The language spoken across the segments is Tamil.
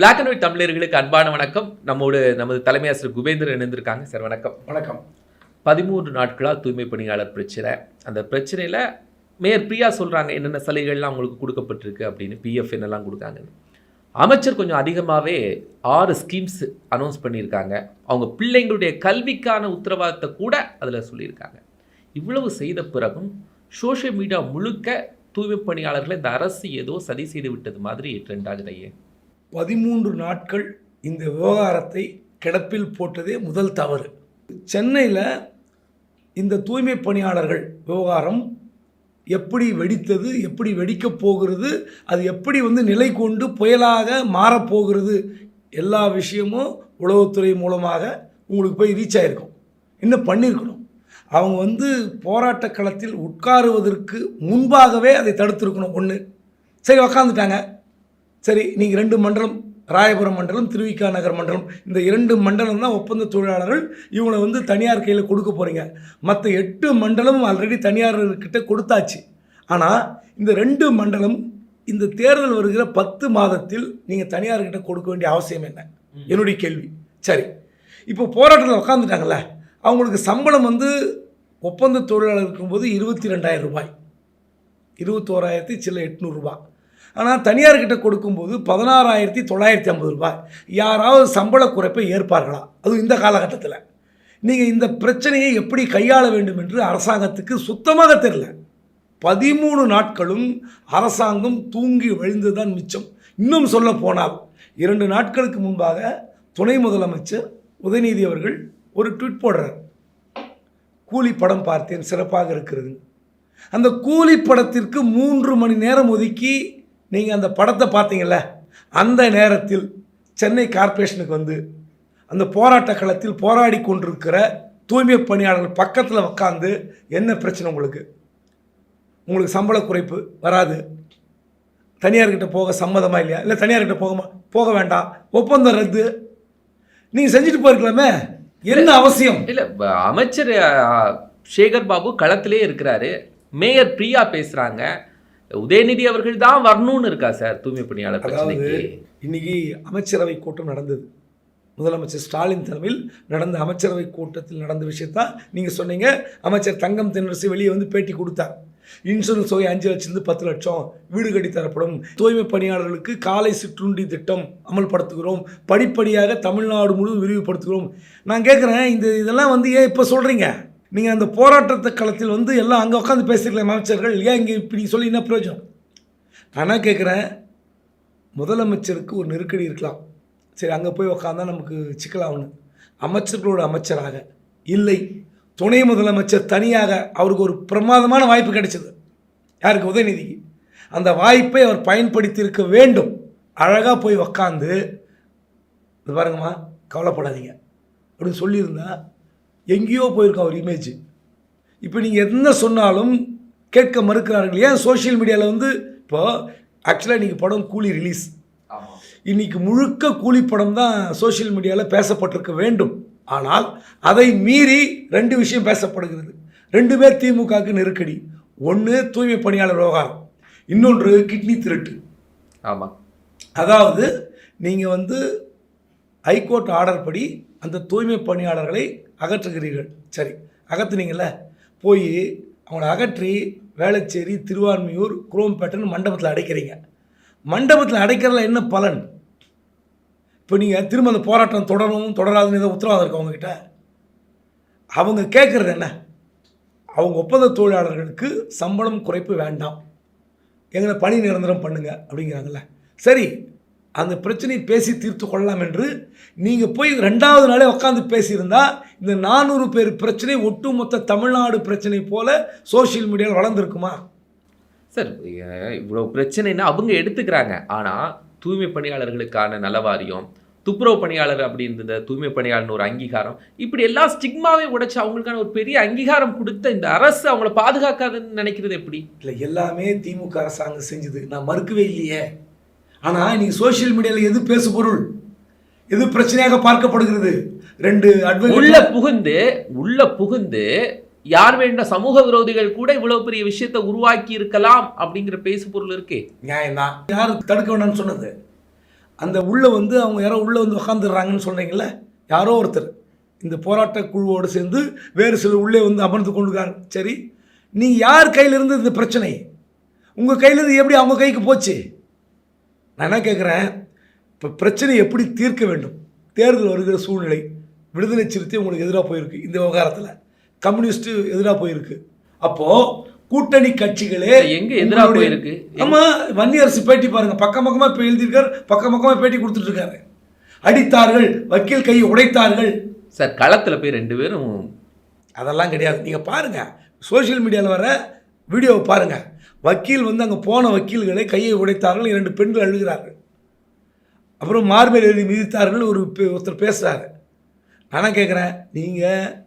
பிளாக் அண்ட் ஒயிட் தமிழர்களுக்கு அன்பான வணக்கம். நம்மோடு நமது தலைமை ஆசிரியர் குபேந்திரன் இணைந்திருக்காங்க. சார் வணக்கம். வணக்கம். பதிமூன்று நாட்களாக தூய்மை பணியாளர் பிரச்சனை. அந்த பிரச்சனையில் மேயர் பிரியா சொல்கிறாங்க என்னென்ன சலுகைகள்லாம் அவங்களுக்கு கொடுக்கப்பட்டிருக்கு அப்படின்னு பிஎஃப் என்னெல்லாம் கொடுக்காங்கன்னு. அமைச்சர் கொஞ்சம் அதிகமாகவே ஆறு ஸ்கீம்ஸ் அனௌன்ஸ் பண்ணியிருக்காங்க. அவங்க பிள்ளைங்களுடைய கல்விக்கான உத்தரவாதத்தை கூட அதில் சொல்லியிருக்காங்க. இவ்வளவு செய்த பிறகும் சோஷியல் மீடியா முழுக்க தூய்மை பணியாளர்களை இந்த அரசு ஏதோ சதி செய்து விட்டது மாதிரி ட்ரெண்ட் ஆகுதையே பதிமூன்று நாட்கள் இந்த விவகாரத்தை கிடப்பில் போட்டதே முதல் தவறு. சென்னையில் இந்த தூய்மை பணியாளர்கள் விவகாரம் எப்படி வெடித்தது எப்படி வெடிக்கப் போகிறது அது எப்படி வந்து நிலை கொண்டு புயலாக மாறப்போகிறது எல்லா விஷயமும் உளவுத்துறை மூலமாக உங்களுக்கு போய் ரீச் ஆகிருக்கும் இன்னும் பண்ணியிருக்கணும். அவங்க வந்து போராட்ட களத்தில் உட்காருவதற்கு முன்பாகவே அதை தடுத்திருக்கணும். ஒன்று சரி உக்காந்துட்டாங்க. சரி நீங்கள் ரெண்டு மண்டலம் ராயபுரம் மண்டலம் திருவிக்கா நகர் மண்டலம் இந்த இரண்டு மண்டலம் தான் ஒப்பந்த தொழிலாளர்கள் இவங்களை வந்து தனியார் கையில் கொடுக்க போகிறீங்க மற்ற எட்டு மண்டலம் ஆல்ரெடி தனியார்கிட்ட கொடுத்தாச்சு. ஆனால் இந்த ரெண்டு மண்டலம் இந்த தேர்தல் வருகிற பத்து மாதத்தில் நீங்கள் தனியார்கிட்ட கொடுக்க வேண்டிய அவசியம் என்ன? என்னுடைய கேள்வி. சரி இப்போ போராட்டத்தில் உட்காந்துட்டாங்கல்ல அவங்களுக்கு சம்பளம் வந்து ஒப்பந்த தொழிலாளர் இருக்கும்போது இருபத்தி ரெண்டாயிரம் ரூபாய். இருபத்தோராயிரத்தி சில எட்நூறுரூபா ஆனால் தனியார்கிட்ட கொடுக்கும்போது பதினாறாயிரத்தி தொள்ளாயிரத்தி ஐம்பது ரூபாய். யாராவது சம்பள குறைப்பை ஏற்பார்களா? அதுவும் இந்த காலகட்டத்தில். நீங்கள் இந்த பிரச்சனையை எப்படி கையாள வேண்டும் என்று அரசாங்கத்துக்கு சுத்தமாக தெரில பதிமூணு நாட்களும் அரசாங்கம் தூங்கி வழிந்து தான் மிச்சம். இன்னும் சொல்ல போனால் இரண்டு நாட்களுக்கு முன்பாக துணை முதலமைச்சர் உதயநிதி அவர்கள் ஒரு ட்வீட் போடுறார். கூலி படம் பார்த்தேன் சிறப்பாக இருக்கிறது. அந்த கூலி படத்திற்கு மூன்று மணி நேரம் ஒதுக்கி நீங்கள் அந்த படத்தை பார்த்தீங்கல்ல அந்த நேரத்தில் சென்னை கார்ப்பரேஷனுக்கு வந்து அந்த போராட்ட களத்தில் போராடி கொண்டிருக்கிற தூய்மை பணியாளர்கள் பக்கத்தில் உட்காந்து என்ன பிரச்சனை உங்களுக்கு? உங்களுக்கு சம்பள குறைப்பு வராது. தனியார்கிட்ட போக சம்மதமா இல்லையா? இல்லை தனியார்கிட்ட போகமா? போக வேண்டாம். ஒப்பந்தம் ரத்து. நீங்கள் செஞ்சுட்டு போயிருக்கலாமே? என்ன அவசியம்? இல்ல அமைச்சர் சேகர் பாபு களத்திலே இருக்கிறாரு. மேயர் பிரியா பேசுறாங்க. உதயநிதி அவர்கள் தான் வரணும்னு இருக்கா சார் தூய்மை பணியாளர் பிரச்சனைக்கு? இன்னைக்கு அமைச்சரவை கூட்டம் நடந்தது. முதலமைச்சர் ஸ்டாலின் தலைமையில் நடந்த அமைச்சரவை கூட்டத்தில் நடந்த விஷயத்தான் நீங்கள் சொன்னீங்க. அமைச்சர் தங்கம் தென்னரசு வெளியே வந்து பேட்டி கொடுத்தார். இன்சூரன்ஸ் தொகை அஞ்சு லட்சத்துலேருந்து பத்து லட்சம் வீடு கட்டி தரப்படும். தூய்மை பணியாளர்களுக்கு காலை சிற்றுண்டி திட்டம் அமல்படுத்துகிறோம். படிப்படியாக தமிழ்நாடு முழுவதும் விரிவுபடுத்துகிறோம். நான் கேட்குறேன் இந்த இதெல்லாம் வந்து ஏன் இப்போ சொல்கிறீங்க நீங்கள் அந்த போராட்டத்து களத்தில் வந்து எல்லாம் அங்கே உட்காந்து பேசிக்கலாம் அமைச்சர்கள் ஏன் இங்கே இப்படி சொல்லி என்ன பிரயோஜனம்? நான் கேட்குறேன் முதலமைச்சருக்கு ஒரு நெருக்கடி இருக்கலாம். சரி அங்கே போய் உக்காந்தா நமக்கு சிக்கலாகணும் அமைச்சர்களோட அமைச்சராக இல்லை. துணை முதலமைச்சர் தனியாக அவருக்கு ஒரு பிரமாதமான வாய்ப்பு கிடைச்சது. யாருக்கு? உதயநிதிக்கு. அந்த வாய்ப்பை அவர் பயன்படுத்தியிருக்க வேண்டும். அழகாக போய் உக்காந்து இது பாருங்கம்மா கவலைப்படாதீங்க. அப்படின்னு சொல்லியிருந்தா எங்கேயோ போயிருக்கும் அவர் இமேஜ் இப்போ நீங்கள் என்ன சொன்னாலும் கேட்க மறுக்கிறார்கள். ஏன் சோஷியல் மீடியாவில் வந்து இப்போ ஆக்சுவலாக இன்றைக்கி படம் கூலி ரிலீஸ் இன்னைக்கு முழுக்க கூலி படம் தான் சோஷியல் மீடியாவில் பேசப்பட்டிருக்க வேண்டும். ஆனால் அதை மீறி ரெண்டு விஷயம் பேசப்படுகிறது. ரெண்டுமே திமுகவுக்கு நெருக்கடி. ஒன்று தூய்மை பணியாளர் விவகாரம். இன்னொன்று கிட்னி திருட்டு. ஆமா. அதாவது நீங்கள் வந்து ஹைகோர்ட் ஆர்டர் படி அந்த தூய்மை பணியாளர்களை அகற்றுகிறீர்கள். சரி அகற்றுனீங்கள போய் அவங்கள அகற்றி வேளச்சேரி திருவான்மியூர் குரோம்பேட்டைன்னு மண்டபத்தில் அடைக்கிறீங்க. மண்டபத்தில் அடைக்கிறதுல என்ன பலன்? இப்போ நீங்கள் திரும்ப அந்த போராட்டம் தொடரும் தொடராதுன்னு ஏதோ உத்தரவாதம் இருக்கு அவங்கக்கிட்ட அவங்க கேட்குறது என்ன? அவங்க ஒப்பந்த தொழிலாளர்களுக்கு சம்பளம் குறைப்பு வேண்டாம். எங்களை பணி நிரந்தரம் பண்ணுங்க அப்படிங்கிறாங்கல்ல. சரி அந்த பிரச்சனையை பேசி தீர்த்து கொள்ளலாம் என்று நீங்கள் போய் ரெண்டாவது நாளே உட்காந்து பேசியிருந்தால் இந்த நானூறு பேர் பிரச்சனை ஒட்டுமொத்த தமிழ்நாடு பிரச்சனை போல சோஷியல் மீடியாவில் வளர்ந்துருக்குமா? சார் அஹ், இவ்வளவு பிரச்சனைன்னா அவங்க எடுத்துக்கிறாங்க. ஆனா தூய்மை பணியாளர்களுக்கான நலவாரியம் துப்புரவு பணியாளர் அப்படின்னு இந்த தூய்மை பணியாளர்னு ஒரு அங்கீகாரம் இப்படி எல்லா ஸ்டிக்மாவே உடைச்சு அவங்களுக்கான ஒரு பெரிய அங்கீகாரம் கொடுத்த இந்த அரசு அவங்கள பாதுகாக்காதுன்னு நினைக்கிறது எப்படி? இல்லை எல்லாமே திமுக அரசாங்கம் செஞ்சது. நான் மறுக்கவே இல்லையே. ஆனால் இன்னைக்கு சோஷியல் மீடியாவில் எது பேசு பொருள் எது பிரச்சனையாக பார்க்கப்படுகிறது? ரெண்டு உள்ள புகுந்து உள்ள புகுந்து யார் வேண்ட சமூக விரோதிகள் கூட இவ்வளவு பெரிய விஷயத்தை உருவாக்கி இருக்கலாம் அப்படிங்கிற பேசு பொருள் இருக்கே. நியாயம்தான். யார் தடுக்க வேண்டாம்னு சொன்னது? அந்த உள்ளே வந்து அவங்க யாரோ உள்ளே வந்து உக்காந்துடுறாங்கன்னு சொல்கிறீங்கள யாரோ ஒருத்தர். இந்த போராட்ட குழுவோடு சேர்ந்து வேறு சிலர் உள்ளே வந்து அமர்ந்து கொண்டுருக்காங்க. சரி நீ யார் கையில் இருந்து இந்த பிரச்சனை? உங்கள் கையிலேருந்து எப்படி அவங்க கைக்கு போச்சு? நான் என்ன கேட்குறேன் இப்போ பிரச்சனை எப்படி தீர்க்க வேண்டும்? தேர்தல் வருகிற சூழ்நிலை. விடுதலை சிறுத்தை உங்களுக்கு எதிராக போயிருக்கு இந்த விவகாரத்தில். கம்யூனிஸ்ட்டு எதிராக போயிருக்கு. அப்போது கூட்டணி கட்சிகளே எங்க எதிரா உங்களுடைய- போயிருக்கு? ஆமா வன்னியரசு பேட்டி பாருங்க. பக்கம் பக்கமா இப்போ எழுதியிருக்காரு. பக்கம் பக்கமா பேட்டி கொடுத்துட்டு இருக்காரு அடித்தார்கள் வக்கீல் கையை உடைத்தார்கள். சார் களத்துல போய் ரெண்டு பேரும் அதெல்லாம் கிடையாது. நீங்கள் பாருங்க. சோஷியல் மீடியாவில் வர வீடியோவை பாருங்க. வக்கீல் வந்து அங்கே போன வக்கீல்களை கையை உடைத்தார்கள். இரண்டு பெண்கள் அழுகிறார்கள். அப்புறம் மார்பேல் எழுதி மிதித்தார்கள். ஒரு ஒருத்தர் பேசுகிறாரு நானும் கேட்குறேன் நீங்கள்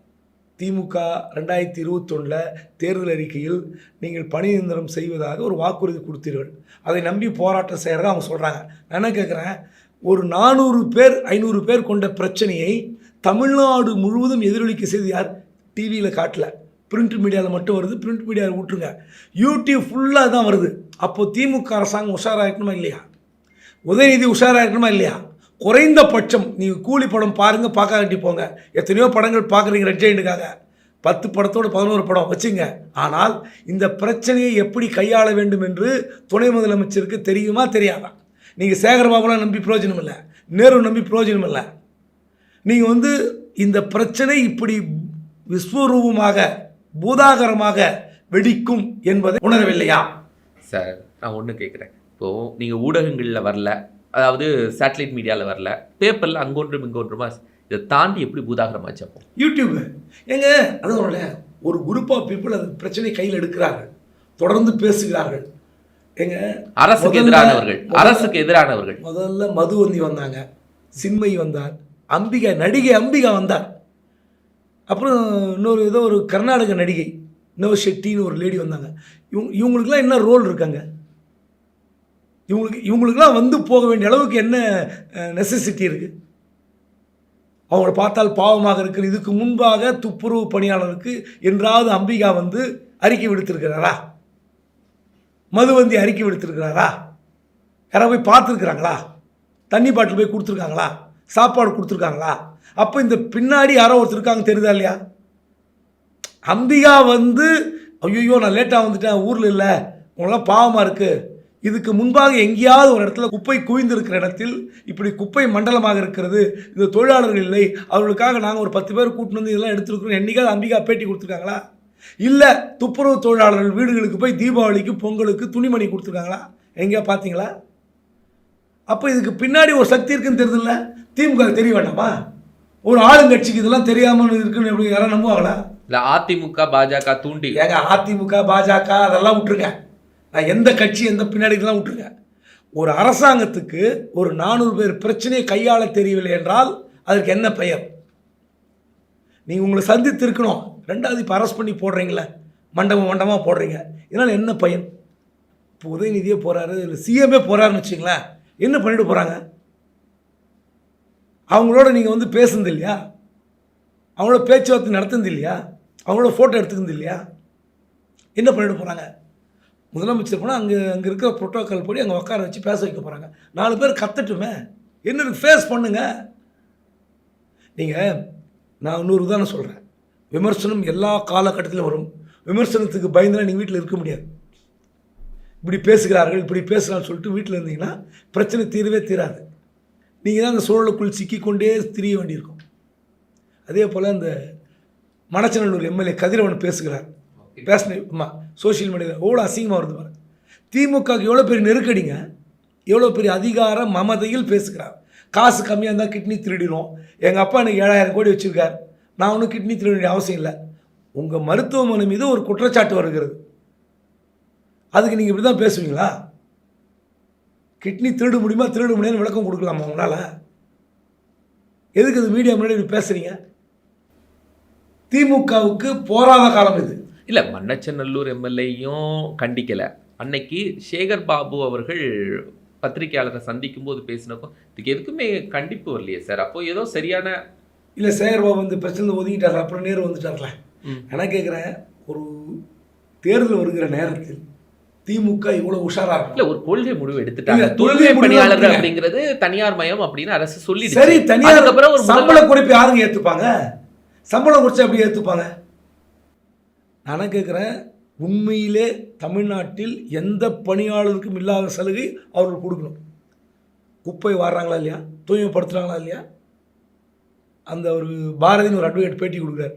திமுக ரெண்டாயிரத்தி இருபத்தொன்னில் தேர்தல் அறிக்கையில் நீங்கள் பணி நிரந்தரம் செய்வதாக ஒரு வாக்குறுதி கொடுத்தீர்கள். அதை நம்பி போராட்டம் செய்கிறதா அவங்க சொல்கிறாங்க நான் என்ன கேட்குறேன் ஒரு நானூறு பேர் ஐநூறு பேர் கொண்ட பிரச்சனையை தமிழ்நாடு முழுவதும் எதிரொலிக்க செய்து யார்? டிவியில் காட்டல. பிரிண்ட் மீடியாவில் மட்டும் வருது. பிரிண்ட் மீடியாவில் விட்டுருங்க யூடியூப் ஃபுல்லாக தான் வருது. அப்போது திமுக அரசாங்கம் உஷாராக இருக்கணுமா இல்லையா? உதயநிதி உஷாராக இருக்கணுமா இல்லையா? குறைந்தபட்சம் நீங்கள் கூலி படம் பாருங்கள் பார்க்காட்டி போங்க. எத்தனையோ படங்கள் பார்க்குறீங்க ரெட் ஜெயிண்டுக்காக பத்து படத்தோட பதினோரு படம் வச்சுங்க. ஆனால் இந்த பிரச்சனையை எப்படி கையாள வேண்டும் என்று துணை முதலமைச்சருக்கு தெரியுமா தெரியாதா? நீங்கள் சேகர்பாபுலாம் நம்பி பிரயோஜனம் இல்லை நேரு நம்பி பிரயோஜனம் இல்லை நீங்கள் வந்து இந்த பிரச்சனை இப்படி விஸ்வரூபமாக பூதாகரமாக வெடிக்கும் என்பதை உணரவில்லையா? சார் நான் ஒன்று கேட்குறேன் இப்போது நீங்கள் ஊடகங்களில் வரல அதாவது சேட்டலைட் மீடியாவில் வரல. பேப்பரில் அங்கொன்றும் இங்கொன்றுமா இதை தாண்டி எப்படி பூதாகரமாச்சு அப்போ? யூடியூப் ஏங்க அதுவும் ஒரு குரூப் ஆஃப் பீப்புள் அந்த பிரச்சனை கையில் எடுக்கிறார்கள். தொடர்ந்து பேசுகிறார்கள். ஏங்க அரசுக்கு எதிரானவர்கள். அரசுக்கு எதிரானவர்கள். முதல்ல மதுவந்தி வந்தாங்க. சின்மை வந்தார். அம்பிகா நடிகை அம்பிகா வந்தார். அப்புறம் இன்னொரு ஏதோ ஒரு கர்நாடக நடிகை நவ ஷெட்டின்னு ஒரு லேடி வந்தாங்க. இவங்க இவங்களுக்குலாம் என்ன ரோல் இருக்காங்க? இவங்களுக்கு இவங்களுக்கெல்லாம் வந்து போக வேண்டிய அளவுக்கு என்ன நெசசிட்டி இருக்குது அவங்கள பார்த்தால் பாவமாக இருக்குது இதுக்கு முன்பாக துப்புரவு பணியாளருக்கு என்றாவது அம்பிகா வந்து அறிக்கை விடுத்திருக்கிறாரா? மதுவந்தி அறிக்கை விடுத்திருக்கிறாரா? யாராவது போய் பார்த்துருக்குறாங்களா? தண்ணி பாட்டில் போய் கொடுத்துருக்காங்களா? சாப்பாடு கொடுத்துருக்காங்களா? அப்போ இந்த பின்னாடி யாரோ ஒருத்தர் இருக்காங்க தெரியுதா இல்லையா? அம்பிகா வந்து ஐயோ நான் லேட்டாக வந்துட்டேன் ஊரில் இல்லை உங்களாம் பாவமாக இருக்குது இதுக்கு முன்பாக எங்கேயாவது ஒரு இடத்துல குப்பை குவிந்திருக்கிற இடத்தில் இப்படி குப்பை மண்டலமாக இருக்கிறது இந்த தொழிலாளர்கள் இல்லை அவர்களுக்காக நாங்கள் ஒரு பத்து பேர் கூட்டிட்டு வந்து இதெல்லாம் எடுத்துருக்கிறோம். என்னைக்காவது அம்பிகா பேட்டி கொடுத்துருக்காங்களா? இல்லை துப்புரவு தொழிலாளர்கள் வீடுகளுக்கு போய் தீபாவளிக்கு பொங்கலுக்கு துணிமணி கொடுத்துருக்காங்களா? எங்கேயா பார்த்தீங்களா? அப்போ இதுக்கு பின்னாடி ஒரு சக்தி இருக்குன்னு தெரியுதுல்ல? திமுக தெரிய வேண்டாமா? ஒரு ஆளுங்கட்சிக்கு இதெல்லாம் தெரியாமல் இருக்குன்னு எப்படி யாரும் நம்புவாங்களா? இல்லை அதிமுக பாஜக தூண்டி. ஏங்க அதிமுக பாஜக அதெல்லாம் விட்டுருங்க. நான் எந்த கட்சி எந்த பின்னாடி விட்டுருங்க. ஒரு அரசாங்கத்துக்கு ஒரு நானூறு பேர் பிரச்சனையை கையாள தெரியவில்லை என்றால் அதற்கு என்ன பெயர்? நீங்கள் உங்களை சந்தித்து இருக்கணும் ரெண்டாவது இப்போ அரெஸ்ட் பண்ணி போடுறீங்களே. மண்டபம் மண்டபமாக போடுறீங்க. இதனால் என்ன பயன்? இப்போ உதயநிதியே போகிறாரு இல்லை சிஎம்ஏ போகிறாருன்னு வச்சுங்களேன் என்ன பண்ணிட்டு போகிறாங்க அவங்களோட நீங்கள் வந்து பேசுனது இல்லையா? அவங்களோட பேச்சுவார்த்தை நடத்துனது இல்லையா? அவங்களோட ஃபோட்டோ எடுத்துக்கிறது இல்லையா? என்ன பண்ணிட்டு போகிறாங்க முதலமைச்சர் போனால் அங்கே அங்கே இருக்கிற புரோட்டோக்கால் படி அங்கே உட்கார வச்சு பேச வைக்க போகிறாங்க நாலு பேர் கத்தட்டுமே. என்ன ஃபேஸ் பண்ணுங்க. நீங்கள் நான் இன்னொரு உதாரணம் சொல்கிறேன் விமர்சனம் எல்லா காலகட்டத்திலும் வரும். விமர்சனத்துக்கு பயந்துலாம் நீங்கள் வீட்டில் இருக்க முடியாது. இப்படி பேசுகிறார்கள் இப்படி பேசுகிறான்னு சொல்லிட்டு வீட்டில் இருந்தீங்கன்னா பிரச்சனை தீரவே தீராது. நீங்கள் தான் அந்த சூழலுக்குள் சிக்கிக்கொண்டே திரிய வேண்டியிருக்கும். அதே போல் இந்த மணச்சநல்லூர் எம்எல்ஏ கதிரவன் பேசுகிறார். பேசின ஆமாம் சோஷியல் மீடியாவில் எவ்வளோ அசிங்கமாக வருது பாருங்க திமுகவுக்கு எவ்வளோ பெரிய நெருக்கடிங்க? எவ்வளோ பெரிய அதிகார மமதையில் பேசுகிறார். காசு கம்மியாக இருந்தால் கிட்னி திருடிடும் எங்கள் அப்பா எனக்கு ஏழாயிரம் கோடி வச்சுருக்கார். நான் ஒன்றும் கிட்னி திருட வேண்டிய அவசியம் இல்லை. உங்கள் மருத்துவமனை மீது ஒரு குற்றச்சாட்டு வருகிறது. அதுக்கு நீங்கள் இப்படி தான் பேசுவீங்களா? கிட்னி திருட முடியுமா? திருட முடியாதுன்னு விளக்கம் கொடுக்கலாமா உங்களால்? எதுக்கு இது மீடியா முன்னாடி பேசுகிறீங்க திமுகவுக்கு போராத காலம் இது. இல்லை மன்னச்சநல்லூர் எம்எல்ஏயும் கண்டிக்கலை. அன்னைக்கு சேகர் பாபு அவர்கள் பத்திரிகையாளரை சந்திக்கும் போது பேசினப்போ இதுக்கு எதுக்குமே கண்டிப்பு வரலையே சார். அப்போ ஏதோ சரியான இல்லை சேகர்பாபு இந்த பிரச்சனை ஒதுங்கிட்டார் அப்புறம் நேரு வந்துட்டார்ல. நான் கேட்குறேன் ஒரு தேர்தல் வருகிற நேரத்தில் திமுக இவ்வளவு உஷாரா இல்ல ஒரு கொள்கை முடிவு எடுத்துட்டாங்க. தூய்மை எடுத்துட்டாங்க. அப்படிங்கிறது தனியார் மயம் அப்படின்னு அரசு சொல்லி சரி தனியார் அதுக்கப்புறம் ஒரு சம்பள குறைப்பு யாருங்க ஏத்துப்பாங்க? சம்பளம் குறைச்சா எப்படி ஏத்துப்பாங்க? நான் கேட்குறேன் உண்மையிலே தமிழ்நாட்டில் எந்த பணியாளருக்கும் இல்லாத சலுகை அவர்கள் கொடுக்கணும். குப்பை வாடுறாங்களா இல்லையா? தூய்மைப்படுத்துகிறாங்களா இல்லையா? அந்த ஒரு பாரதின்னு ஒரு அட்வொகேட் பேட்டி கொடுக்குறார்.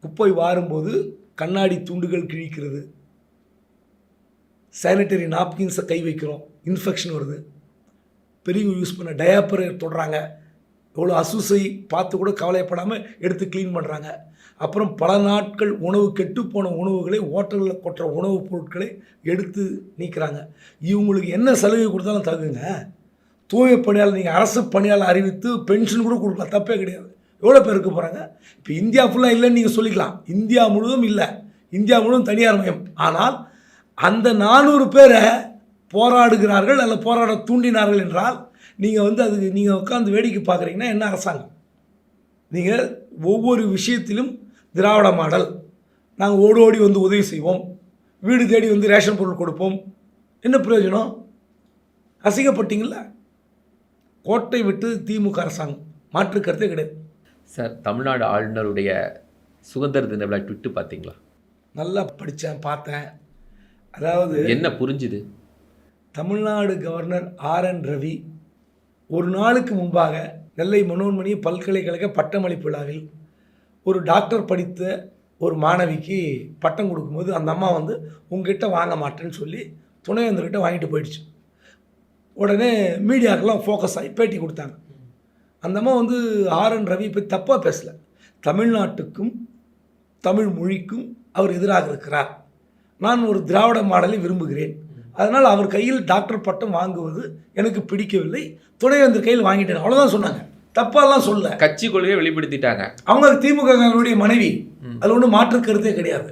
குப்பை வாரும்போது கண்ணாடி துண்டுகள் கிழிக்கிறது. சானிட்டரி நாப்கின்ஸை கை வைக்கிறோம். இன்ஃபெக்ஷன் வருது. பெரியவங்க யூஸ் பண்ண டயாப்பரை தொடுறாங்க. எவ்வளோ அசுசை பார்த்து கூட கவலைப்படாமல் எடுத்து க்ளீன் பண்ணுறாங்க அப்புறம் பல நாட்கள் உணவு கெட்டுப்போன உணவுகளை ஹோட்டலில் கொட்டுற உணவுப் பொருட்களை எடுத்து நீக்கிறாங்க. இவங்களுக்கு என்ன சலுகை கொடுத்தாலும் தகுங்க. தூய்மை பணியாளர் நீங்கள் அரசு பணியாளர் அறிவித்து பென்ஷன் கூட கொடுக்கலாம். தப்பே கிடையாது. எவ்வளோ பேர் இருக்க போகிறாங்க இப்போ இந்தியா ஃபுல்லாக இல்லைன்னு நீங்கள் சொல்லிக்கலாம். இந்தியா முழுவதும் இல்லை. இந்தியா முழுவதும் தனியார் மையம். ஆனால் அந்த நானூறு பேரை போராடுகிறார்கள் அல்ல போராட தூண்டினார்கள் என்றால் நீங்கள் வந்து அதுக்கு நீங்கள் உட்காந்து வேடிக்கை பார்க்குறீங்கன்னா என்ன அரசாங்கம்? நீங்கள் ஒவ்வொரு விஷயத்திலும் திராவிட மாடல். நாங்கள் ஓடி ஓடி வந்து உதவி செய்வோம். வீடு தேடி வந்து ரேஷன் பொருள் கொடுப்போம். என்ன பிரயோஜனம்? அசிங்கப்பட்டீங்கள கோட்டை விட்டு திமுக அரசாங்கம். மாற்று கருத்தே கிடையாது. சார் தமிழ்நாடு ஆளுநருடைய சுதந்திர தின விழா ட்விட்டு பார்த்தீங்களா? நல்லா படித்தேன் பார்த்தேன். அதாவது என்ன புரிஞ்சுது? Tamil Nadu governor R N Ravi ஒரு நாளுக்கு முன்பாக நெல்லை மனோன்மணி பல்கலைக்கழக பட்டமளிப்பு விழாவில் ஒரு டாக்டர் படித்த ஒரு மாணவிக்கு பட்டம் கொடுக்கும்போது அந்த அம்மா வந்து உங்ககிட்ட வாங்க மாட்டேன்னு சொல்லி துணைவேந்தர்கிட்ட வாங்கிட்டு போயிடுச்சு. உடனே மீடியாக்கெல்லாம் ஃபோக்கஸ் ஆகி பேட்டி கொடுத்தாங்க. அந்த அம்மா வந்து ஆர் என் ரவி போய் தப்பாக பேசலை. தமிழ்நாட்டுக்கும் தமிழ் மொழிக்கும் அவர் எதிராக இருக்கிறார். நான் ஒரு திராவிட மாடலை விரும்புகிறேன். அதனால் அவர் கையில் டாக்டர் பட்டம் வாங்குவது எனக்கு பிடிக்கவில்லை. துணைவேந்தர் கையில் வாங்கிட்டேன். அவ்வளோதான் சொன்னாங்க. தப்பாலாம் சொல்ல கட்சி கொள்கையை வெளிப்படுத்திட்டாங்க. அவங்க திமுகவினுடைய மனைவி. அது ஒன்றும் மாற்று கருத்தே கிடையாது.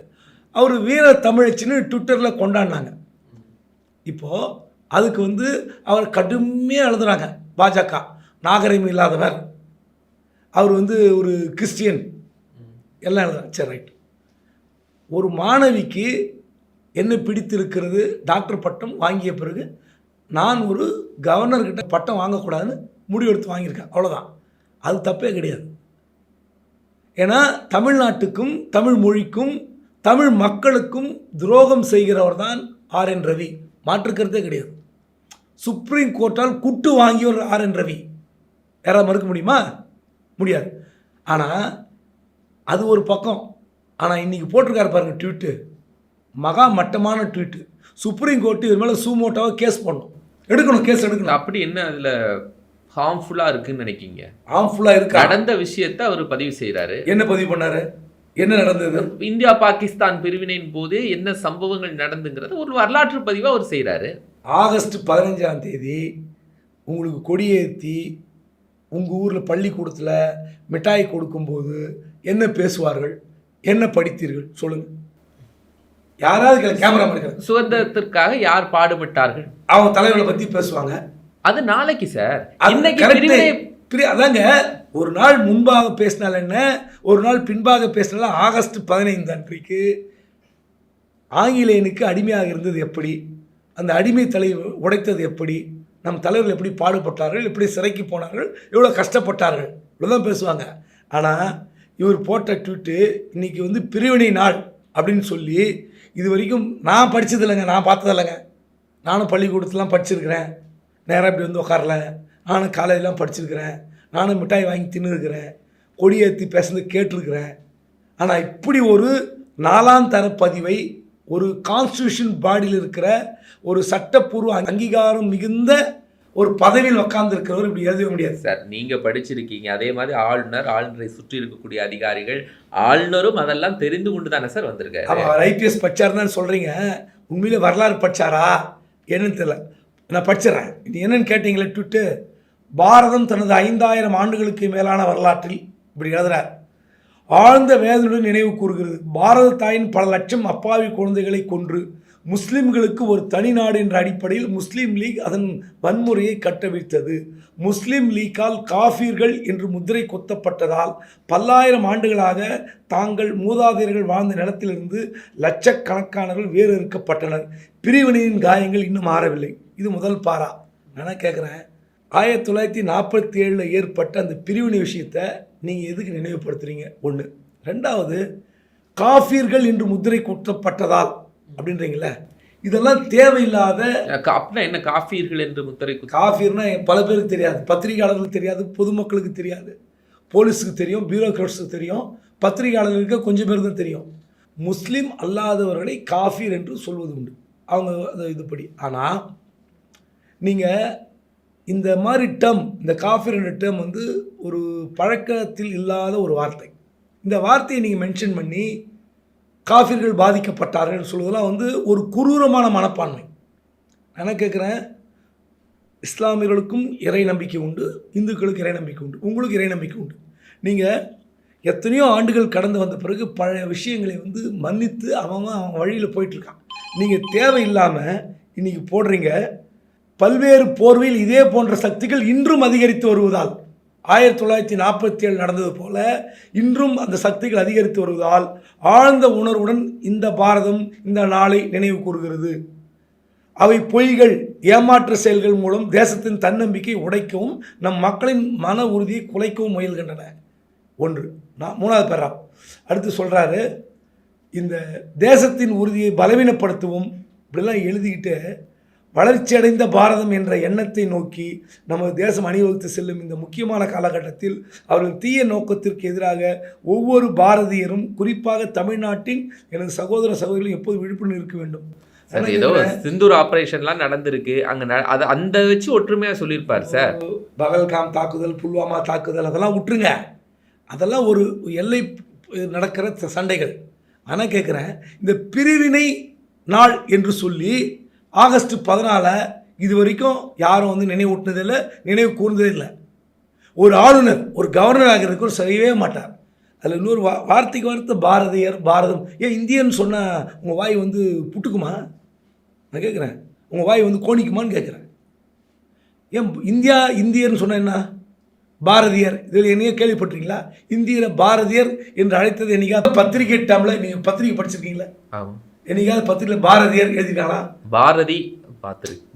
அவர் வீர தமிழச்சின்னு ட்விட்டரில் கொண்டாடினாங்க. இப்போது அதுக்கு வந்து அவர் கடுமையாக எழுதுறாங்க. பாஜக நாகரிகம் இல்லாதவர். அவர் வந்து ஒரு கிறிஸ்டியன். எல்லாம் எழுதுறாங்க சரி ரைட் ஒரு மாணவிக்கு என்ன பிடித்திருக்கிறது? டாக்டர் பட்டம் வாங்கிய பிறகு நான் ஒரு கவர்னர்கிட்ட பட்டம் வாங்கக்கூடாதுன்னு முடிவெடுத்து வாங்கியிருக்கேன். அவ்வளோதான் அது தப்பே கிடையாது. ஏன்னா தமிழ்நாட்டுக்கும் தமிழ் மொழிக்கும் தமிழ் மக்களுக்கும் துரோகம் செய்கிறவர் தான் ஆர் என் ரவி. மாற்றுக்கிறதே கிடையாது. சுப்ரீம் கோர்ட்டால் குட்டு வாங்கியவர் ஆர் என் ரவி. யாராவது மறுக்க முடியுமா? முடியாது. ஆனால் அது ஒரு பக்கம். ஆனால் இன்றைக்கி போட்டிருக்காரு பாருங்கள் ட்வீட்டு. மகா மட்டமான ட்வீட்டு. சுப்ரீம் கோர்ட்டு இது மேலே சூமோட்டாவாக கேஸ் பண்ணும் எடுக்கணும் கேஸ் எடுக்கணும். அப்படி என்ன அதில் ஹார்ம்ஃபுல்லா இருக்குன்னு நினைக்கீங்க. ஆம்ஃபுல்லாக இருக்கா? நடந்த விஷயத்தை அவர் பதிவு செய்றாரு. என்ன பதிவு பண்ணாரு? என்ன நடந்தது? இந்தியா பாகிஸ்தான் பிரிவினையின் போது என்ன சம்பவங்கள் நடந்துங்கிறத ஒரு வரலாற்று பதிவா அவர் செய்றாரு. ஆகஸ்ட் பதினஞ்சாம் தேதி உங்களுக்கு கொடியேற்றி உங்கள் ஊரில் பள்ளிக்கூடத்தில் மிட்டாய் கொடுக்கும்போது என்ன பேசுவார்கள்? என்ன படித்தீர்கள்? சொல்லுங்கள் யாராவது கேமரா சுதந்திரத்திற்காக யார் பாடுபட்டார்கள்? அவங்க தலைவர்களை பற்றி பேசுவாங்க. அது நாளைக்கு சார் இன்னைக்கு அதாங்க ஒரு நாள் முன்பாக பேசினால் என்ன? ஒரு நாள் பின்பாக பேசினாலும் ஆகஸ்ட் பதினைந்து அன்றைக்கு ஆங்கிலேயனுக்கு அடிமையாக இருந்தது எப்படி? அந்த அடிமை தலை உடைத்தது எப்படி? நம் தலைவர்கள் எப்படி பாடுபட்டார்கள்? எப்படி சிறைக்கு போனார்கள்? எவ்வளோ கஷ்டப்பட்டார்கள்? இவ்வளோதான் பேசுவாங்க. ஆனால் இவர் போட்ட ட்வீட்டு இன்னைக்கு வந்து பிரிவினை நாள் அப்படின்னு சொல்லி இது வரைக்கும் நான் படிச்சது இல்லைங்க நான் பார்த்தது இல்லைங்க நானும் பள்ளிக்கூடத்துலாம் படிச்சிருக்கிறேன். நேராக இப்படி வந்து உட்காரல நானும் காலேஜெலாம் படிச்சிருக்கிறேன். நானும் மிட்டாய் வாங்கி தின்னுருக்கிறேன். கொடியேற்றி பேசுனது கேட்டிருக்கிறேன். ஆனால் இப்படி ஒரு நாலாம் தர பதிவை ஒரு கான்ஸ்டியூஷன் பாடியில் இருக்கிற ஒரு சட்டப்பூர்வ அங்கீகாரம் மிகுந்த ஒரு பதவியில் உட்கார்ந்துருக்கிறவர் இப்படி எழுதவே முடியாது. சார் நீங்க படிச்சிருக்கீங்க. அதே மாதிரி ஆளுநர் ஆளுநரை சுற்றி இருக்கக்கூடிய அதிகாரிகள் ஆளுநரும் அதெல்லாம் தெரிந்து கொண்டு தானே சார் வந்திருக்காரு? அவர் ஐபிஎஸ் படிச்சாருன்னு சொல்கிறீங்க உண்மையிலே வரலாறு படிச்சாரா? என்னன்னு தெரியல. நான் படிச்சிடறேன் இது என்னன்னு கேட்டீங்களே ட்விட்டு பாரதம் தனது ஐந்தாயிரம் ஆண்டுகளுக்கு மேலான வரலாற்றில் இப்படி எழுதுறார். ஆழ்ந்த வேதனுடன் நினைவு கூறுகிறது. பாரத தாயின் பல லட்சம் அப்பாவி குழந்தைகளை கொன்று முஸ்லிம்களுக்கு ஒரு தனி நாடு என்ற அடிப்படையில் முஸ்லீம் லீக் அதன் வன்முறையை கட்டவிழ்த்தது. முஸ்லீம் லீக்கால் காஃபீர்கள் என்று முத்திரை கொத்தப்பட்டதால் பல்லாயிரம் ஆண்டுகளாக தாங்கள் மூதாதையர்கள் வாழ்ந்த நிலத்திலிருந்து லட்சக்கணக்கானவர்கள் வேறு இருக்கப்பட்டனர் பிரிவினையின் காயங்கள் இன்னும் ஆறவில்லை. இது முதல் பாரா. நான் கேட்குறேன் ஆயிரத்தி தொள்ளாயிரத்தி நாற்பத்தி ஏழில் ஏற்பட்ட அந்த பிரிவினை விஷயத்தை நீங்கள் எதுக்கு நினைவுபடுத்துறீங்க? ஒன்று ரெண்டாவது காஃபீர்கள் என்று முத்திரை குத்தப்பட்டதால் அப்படின்றீங்களே இதெல்லாம் தேவையில்லாத அப்படின்னா என்ன காஃபீர்கள் என்று முத்திரை காஃபீர்னா பல பேருக்கு தெரியாது. பத்திரிகையாளர்களுக்கு தெரியாது. பொதுமக்களுக்கு தெரியாது. போலீஸுக்கு தெரியும். பியூரோக்ராட்ஸுக்கு தெரியும். பத்திரிகையாளர்களுக்கு கொஞ்சம் பேர் தான் தெரியும். முஸ்லீம் அல்லாதவர்களை காஃபீர் என்று சொல்வது உண்டு. அவங்க அந்த இதுபடி ஆனால் நீங்கள் இந்த மாதிரி டேர்ம் இந்த காஃபீர் என்ற டேர்ம் வந்து ஒரு பழக்கத்தில் இல்லாத ஒரு வார்த்தை. இந்த வார்த்தையை நீங்கள் மென்ஷன் பண்ணி காஃபிர்கள் பாதிக்கப்பட்டார்கள் சொல்வதெல்லாம் வந்து ஒரு குரூரமான மனப்பான்மை. நான் கேட்குறேன் இஸ்லாமியர்களுக்கும் இறை நம்பிக்கை உண்டு இந்துக்களுக்கு இறை நம்பிக்கை உண்டு உங்களுக்கு இறை நம்பிக்கை உண்டு. நீங்கள் எத்தனையோ ஆண்டுகள் கடந்து வந்த பிறகு பழைய விஷயங்களை வந்து மன்னித்து அவன் அவன் வழியில் போயிட்டுருக்கான் நீங்கள் தேவையில்லாமல் இன்றைக்கி போடுறீங்க பல்வேறு போர்வையில் இதே போன்ற சக்திகள் இன்றும் அதிகரித்து வருவதால் ஆயிரத்தி தொள்ளாயிரத்தி நாற்பத்தி ஏழு நடந்தது போல இன்றும் அந்த சக்திகள் அதிகரித்து வருவதால் ஆழ்ந்த உணர்வுடன் இந்த பாரதம் இந்த நாளை நினைவு கூறுகிறது. அவை பொய்கள் ஏமாற்று செயல்கள் மூலம் தேசத்தின் தன்னம்பிக்கை உடைக்கவும் நம் மக்களின் மன உறுதியை குலைக்கவும் முயல்கின்றன. ஒன்று. நான் மூணாவது பேரா அடுத்து சொல்கிறாரு இந்த தேசத்தின் உறுதியை பலவீனப்படுத்தவும் இப்படிலாம் எழுதிக்கிட்டு வளர்ச்சியடைந்த பாரதம் என்ற எண்ணத்தை நோக்கி நமது தேசம் அணிவகுத்து செல்லும் இந்த முக்கியமான காலகட்டத்தில் அவர்கள் தீய நோக்கத்திற்கு எதிராக ஒவ்வொரு பாரதியரும் குறிப்பாக தமிழ்நாட்டின் எனது சகோதர சகோதரிகளும் எப்போது விழிப்புணர்வு இருக்க வேண்டும்? சார் ஏதோ சிந்தூர் ஆபரேஷன்லாம் நடந்திருக்கு. அங்க அது அந்த வச்சு ஒற்றுமையா சொல்லியிருப்பார் சார். பகல்காம் தாக்குதல் புல்வாமா தாக்குதல் அதெல்லாம் விட்டுருங்க அதெல்லாம் ஒரு எல்லை நடக்கிற சண்டைகள். ஆனால் கேட்குறேன் இந்த பிரிவினை நாள் என்று சொல்லி ஆகஸ்ட் பதினாலை இது வரைக்கும் யாரும் வந்து நினைவூட்டினதே இல்லை நினைவு கூர்ந்ததே இல்லை. ஒரு ஆளுநர் ஒரு கவர்னர் ஆகிறதுக்கு செய்யவே மாட்டார். அதில் இன்னொரு வா வார்த்தைக்கு வார்த்தை பாரதியர் பாரதம். ஏன் இந்தியன்னு சொன்னால் உங்கள் வாய் வந்து புட்டுக்குமா? நான் கேட்குறேன் உங்கள் வாய் வந்து கோணிக்குமான்னு கேட்குறேன் ஏன் இந்தியா இந்தியர்னு சொன்ன என்ன? பாரதியர். இதில் என்னையோ கேள்விப்பட்டிருக்கீங்களா? இந்தியரை பாரதியர் என்று அழைத்தது என்னைக்காவது பத்திரிகை டைமில் நீங்கள் பத்திரிகை படிச்சிருக்கீங்களா? என்னைக்காவது பத்திரிகையில் பாரதியர் எழுதிருக்காங்களா பாரதி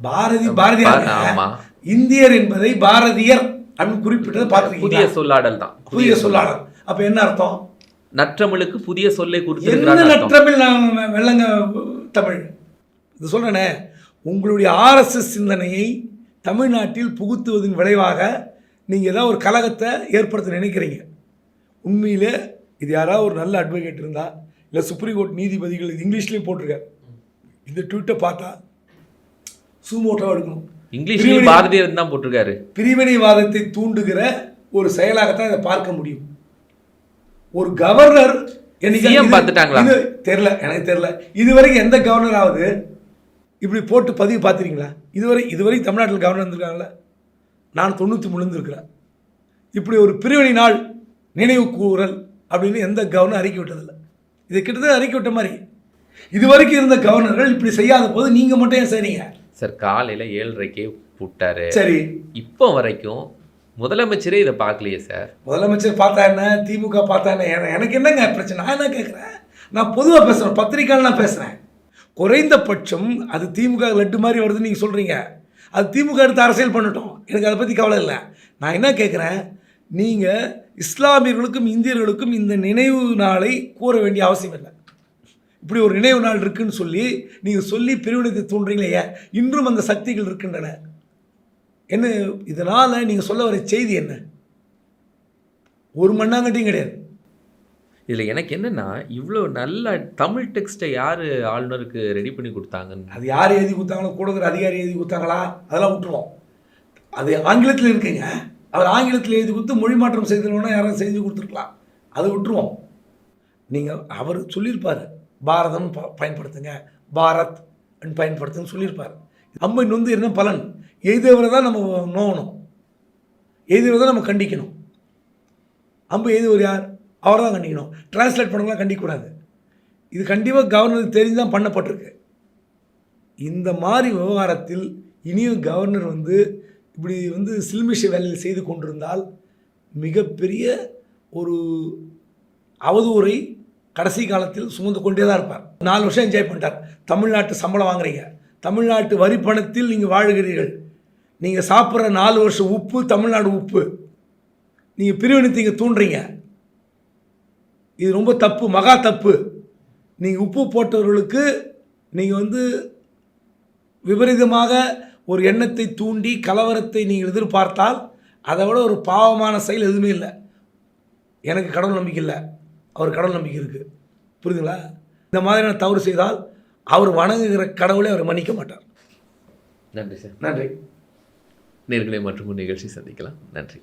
பாரதி பாரதியார். ஆமா. இந்தியர் என்பதை பாரதியர் அப்படின்னு குறிப்பிட்டதை புதிய பார்த்துருக்கீங்க சொல்லாடல் தான். புதிய சொல்லாடல். அப்போ என்ன அர்த்தம்? நற்றமிழுக்கு புதிய சொல்லை என்ன கொடுத்திருக்கிறாங்க அர்த்தம். நற்றமிழ் நான் வெள்ளங்க தமிழ்? இது சொல்கிறேனே உங்களுடைய ஆர்எஸ்எஸ் சிந்தனையை தமிழ்நாட்டில் புகுத்துவதன் விளைவாக நீங்கள் ஏதாவது ஒரு கழகத்தை ஏற்படுத்த நினைக்கிறீங்க. உண்மையிலே இது யாராவது ஒரு நல்ல அட்வொகேட் இருந்தால் இல்லை சுப்ரீம் கோர்ட் நீதிபதிகள் இது இங்கிலீஷ்லேயும் போட்டிருக்காரு இந்த ட்வீட்டை பார்த்தா சூமோட்டோ எடுக்கணும். இங்கிலீஷ்லயும் பாரதியர் தான் போட்டிருக்காரு. பிரிவினைவாதத்தை தூண்டுகிற ஒரு செயலாகத்தான் இதை பார்க்க முடியும். ஒரு கவர்னர் பார்த்துட்டாங்களா? தெரியல எனக்கு தெரியல. இதுவரைக்கும் எந்த கவர்னராவது இப்படி போட்டு பதிவு பார்த்துறீங்களா இதுவரை இதுவரை தமிழ்நாட்டில் கவர்னர் இருந்திருக்காங்களா நான் தொண்ணூற்றி மூணுந்து இருக்கிறேன். இப்படி ஒரு பிரிவினை நாள் நினைவு கூறல் அப்படின்னு எந்த கவர்னர் அறிக்கை விட்டதில்லை. இது கிட்டத்தட்ட அறிக்கை விட்ட மாதிரி. இதுவரைக்கும் இருந்த கவர்னர்கள் இப்படி செய்யாத போது நீங்கள் மட்டும் ஏன் செய்றீங்க? சார் காலையில ஏழரைக்கே போட்டாரு. சரி. இப்போ வரைக்கும் முதலமைச்சரே இதை பார்க்கலையே சார் முதலமைச்சர் பார்த்தா என்ன? திமுக பார்த்தா என்ன? என- எனக்கு என்னங்க பிரச்சனை? நான் என்ன கேட்குறேன் நான் பொதுவாக பேசுகிறேன் பத்திரிக்கையில் நான் பேசுகிறேன் குறைந்தபட்சம் அது திமுக லட்டு மாதிரி வருதுன்னு நீங்கள் சொல்கிறீங்க அது திமுக எடுத்து அரசியல் பண்ணட்டும். எனக்கு அதை பற்றி கவலை இல்லை. நான் என்ன கேட்குறேன் நீங்கள் இஸ்லாமியர்களுக்கும் இந்தியர்களுக்கும் இந்த நினைவு நாளை கூற வேண்டிய அவசியம் இல்லை. இப்படி ஒரு நினைவு நாள் இருக்குன்னு சொல்லி நீங்கள் சொல்லி பிரிவினத்தை தூண்டுறீங்களே இன்றும் அந்த சக்திகள் இருக்கின்றன. என்ன இதனால் நீங்கள் சொல்ல வர செய்தி என்ன? ஒரு மண்ணாங்கட்டியும் கிடையாது. இதில் எனக்கு என்னென்னா இவ்வளோ நல்ல தமிழ் டெக்ஸ்ட்டை யார் ஆளுநருக்கு ரெடி பண்ணி கொடுத்தாங்கன்னு? அது யார் எழுதி கொடுத்தாங்களோ கூட இருக்கிற அதிகாரி எழுதி கொடுத்தாங்களா? அதெல்லாம் விட்டுருவோம். அது ஆங்கிலத்தில் இருக்குங்க. அவர் ஆங்கிலத்தில் எழுதி கொடுத்து மொழி மாற்றம் செய்தணும்னா யாராவது செஞ்சு கொடுத்துருக்கலாம். அதை விட்டுருவோம். நீங்கள் அவர் சொல்லியிருப்பார் பாரதம் ப பயன்படுத்துங்க பாரத் பயன்படுத்துன்னு சொல்லியிருப்பார். அம்மை நொந்து என்ன பலன்? எழுதியவரை தான் நம்ம நோவணும். எழுதியவரை தான் நம்ம கண்டிக்கணும். அம்பு எழுதியவர் யார்? அவர் தான் கண்டிக்கணும். டிரான்ஸ்லேட் பண்ணலாம் கண்டிக்கக்கூடாது. இது கண்டிப்பாக கவர்னருக்கு தெரிஞ்சு தான் பண்ணப்பட்டிருக்கு. இந்த மாதிரி விவகாரத்தில் இனியும் கவர்னர் வந்து இப்படி வந்து சில்மிஷ வேலையில் செய்து கொண்டிருந்தால் மிகப்பெரிய ஒரு அவதூறை கடைசி காலத்தில் சுமந்து கொண்டே தான் இருப்பார். நாலு வருஷம் என்ஜாய் பண்ணிட்டார். தமிழ்நாட்டு சம்பளம் வாங்குறீங்க. தமிழ்நாட்டு வரி பணத்தில் நீங்கள் வாழ்கிறீர்கள். நீங்கள் சாப்பிட்ற நாலு வருஷம் உப்பு தமிழ்நாடு உப்பு. நீங்கள் பிரிவினத்தை இங்கே தூண்டுறீங்க. இது ரொம்ப தப்பு மகா தப்பு. நீங்கள் உப்பு போட்டவர்களுக்கு நீங்கள் வந்து விபரீதமாக ஒரு எண்ணத்தை தூண்டி கலவரத்தை நீங்கள் எதிர்பார்த்தால் அதை விட ஒரு பாவமான செயல் எதுவுமே இல்லை. எனக்கு கடவுள் நம்பிக்கை இல்லை. அவர் கடவுள் நம்பிக்கை இருக்குது புரியுதுங்களா? இந்த மாதிரியான தவறு செய்தால் அவர் வணங்குகிற கடவுளை அவர் மன்னிக்க மாட்டார். நன்றி சார். நன்றி. நேர்களை மற்றும் நிகழ்ச்சி சந்திக்கலாம். நன்றி.